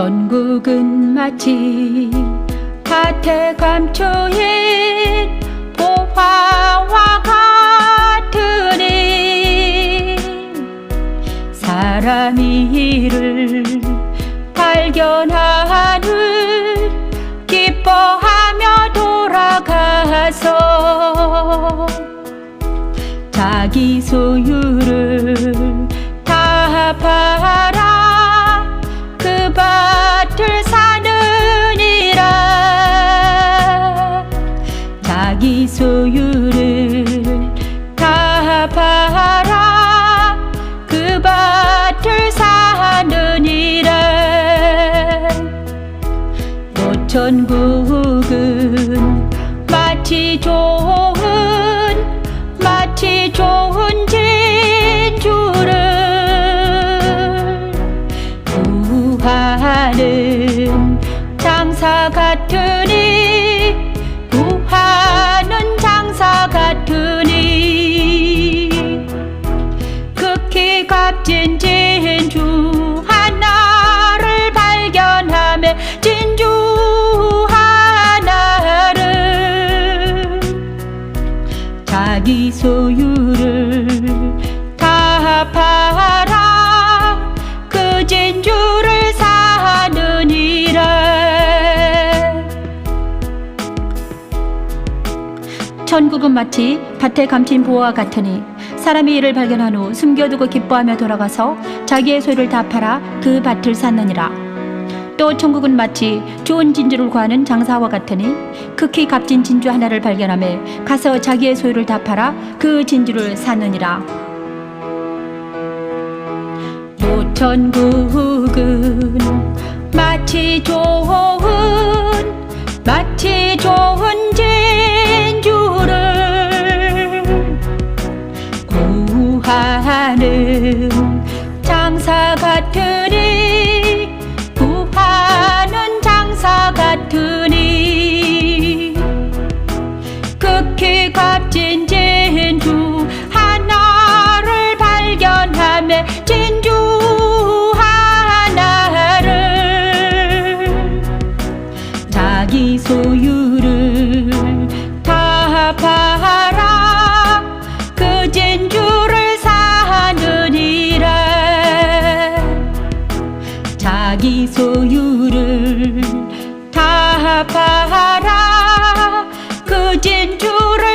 전국은 마치 밭에 감춰인 보화와 같으니 사람이 이를 발견하는 기뻐하며 돌아가서 자기 소유를 다팔 노천국은 마치 좋은 마치 좋은 진 자기 소유를 다 팔아 그 진주를 사느니라 천국은 마치 밭에 감힌 보화 같으니 사람이 이를 발견한 후 숨겨두고 기뻐하며 돌아가서 자기의 소유를 다 팔아 그 밭을 샀느니라. 또 천국은 마치 좋은 진주를 구하는 장사와 같으니 극히 값진 진주 하나를 발견하며 가서 자기의 소유를 다 팔아 그 진주를 샀느니라. 노천국은 마치 좋은 마치 좋은 진주를 구하는 그값진 진주 하나를 발견함에 진주 하나를 자기 소유를 다 팔아 그 진주를 사느니라 자기 소유를 다 팔아 jujur